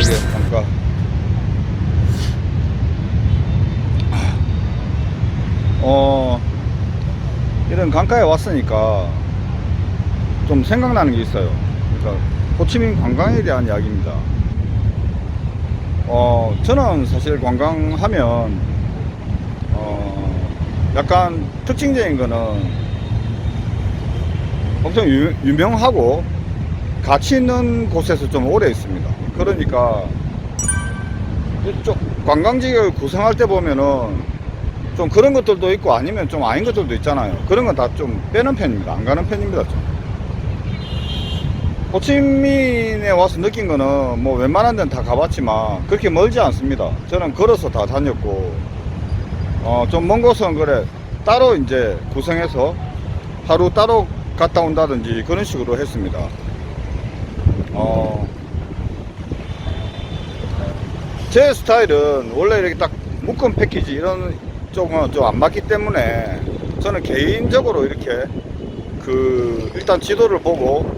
이게 뭔가 어 이런 강가에 왔으니까 좀 생각나는 게 있어요. 그러니까 호치민 관광에 대한 이야기입니다. 어 저는 사실 관광하면 어 약간 특징적인 거는 엄청 유, 유명하고 가치 있는 곳에서 좀 오래 있습니다. 그러니까 이쪽 관광지를 구성할 때 보면은 좀 그런 것들도 있고 아니면 좀 아닌 것들도 있잖아요. 그런 건 다 좀 빼는 편입니다. 안 가는 편입니다. 좀. 호치민에 와서 느낀 거는 뭐 웬만한 데는 다 가봤지만 그렇게 멀지 않습니다. 저는 걸어서 다 다녔고 어 좀 먼 곳은 그래 따로 이제 구성해서 하루 따로 갔다 온다든지 그런 식으로 했습니다. 어, 제 스타일은 원래 이렇게 딱 묶음 패키지 이런 쪽은 좀 안 맞기 때문에 저는 개인적으로 이렇게 그 일단 지도를 보고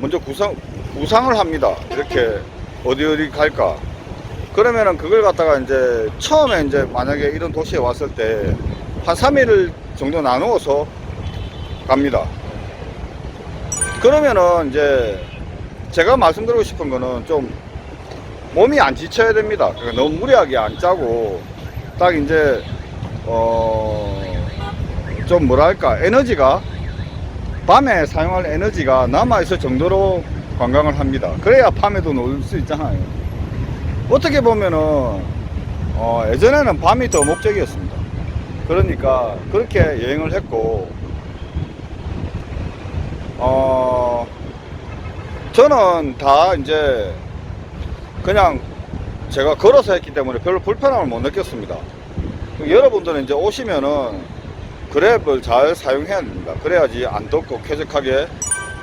먼저 구상 구상을 합니다. 이렇게 어디 어디 갈까. 그러면은 그걸 갖다가 이제 처음에 이제 만약에 이런 도시에 왔을 때 한 3일 정도 나누어서 갑니다. 그러면은 이제 제가 말씀드리고 싶은 거는 좀 몸이 안 지쳐야 됩니다. 그러니까 너무 무리하게 안 짜고 딱 이제 어 좀 뭐랄까 에너지가 밤에 사용할 에너지가 남아 있을 정도로 관광을 합니다. 그래야 밤에도 놀 수 있잖아요. 어떻게 보면은 어 예전에는 밤이 더 목적이었습니다. 그러니까 그렇게 여행을 했고 어 저는 다 이제 그냥 제가 걸어서 했기 때문에 별로 불편함을 못 느꼈습니다. 여러분들은 이제 오시면은 그랩을 잘 사용해야 됩니다. 그래야지 안 덥고 쾌적하게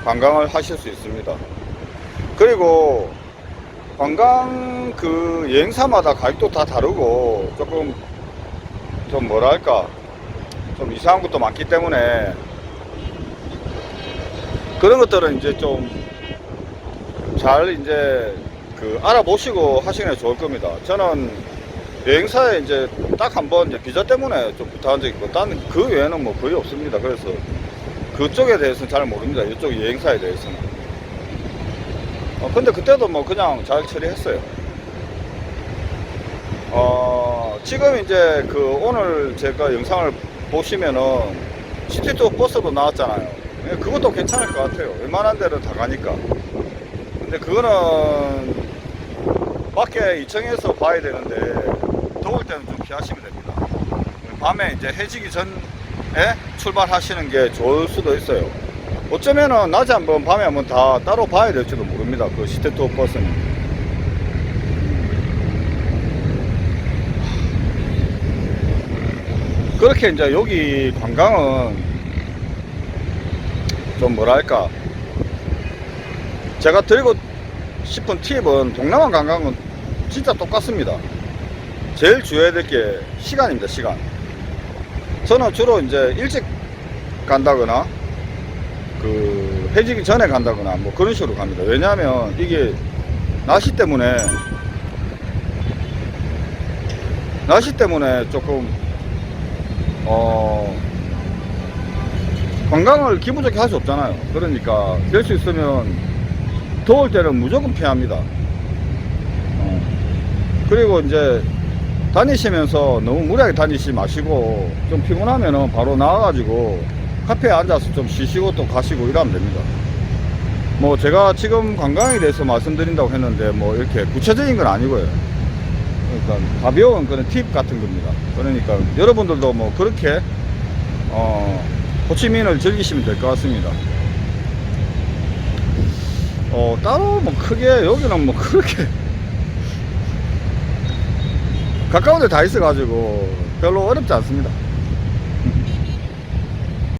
관광을 하실 수 있습니다. 그리고 관광 그 여행사마다 가격도 다 다르고 조금 좀 뭐랄까 좀 이상한 것도 많기 때문에 그런 것들은 이제 좀 잘 이제 그 알아보시고 하시는 게 좋을 겁니다. 저는 여행사에 이제 딱 한 번 비자 때문에 좀 부탁한 적이 있고, 딴 그 외에는 뭐 거의 없습니다. 그래서 그쪽에 대해서는 잘 모릅니다. 이쪽 여행사에 대해서는. 어, 근데 그때도 뭐 그냥 잘 처리했어요. 어, 지금 이제 그 오늘 제가 영상을 보시면은 시티투 버스도 나왔잖아요. 예, 그것도 괜찮을 것 같아요. 웬만한 데는 다 가니까. 근데 그거는 밖에 2층에서 봐야 되는데 더울 때는 좀 피하시면 됩니다. 밤에 이제 해지기 전에 출발하시는 게 좋을 수도 있어요. 어쩌면은 낮에 한번 밤에 한번 다 따로 봐야 될지도 모릅니다. 그 시티투어 버스는. 그렇게 이제 여기 관광은 좀 뭐랄까 제가 드리고 싶은 팁은 동남아 관광은 진짜 똑같습니다. 제일 주의해야 될 게 시간입니다, 시간. 저는 주로 이제 일찍 간다거나, 그, 해지기 전에 간다거나, 뭐 그런 식으로 갑니다. 왜냐하면 이게 날씨 때문에, 날씨 때문에 조금, 어, 관광을 기분 좋게 할 수 없잖아요. 그러니까 될 수 있으면 더울 때는 무조건 피합니다. 어. 그리고 이제 다니시면서 너무 무리하게 다니지 마시고 좀 피곤하면은 바로 나와가지고 카페에 앉아서 좀 쉬시고 또 가시고 이러면 됩니다. 뭐 제가 지금 관광에 대해서 말씀드린다고 했는데 뭐 이렇게 구체적인 건 아니고요. 그러니까 가벼운 그런 팁 같은 겁니다. 그러니까 여러분들도 뭐 그렇게 어 호치민을 즐기시면 될 것 같습니다. 어, 따로 뭐 크게 여기는 뭐 그렇게 가까운 데 다 있어 가지고 별로 어렵지 않습니다.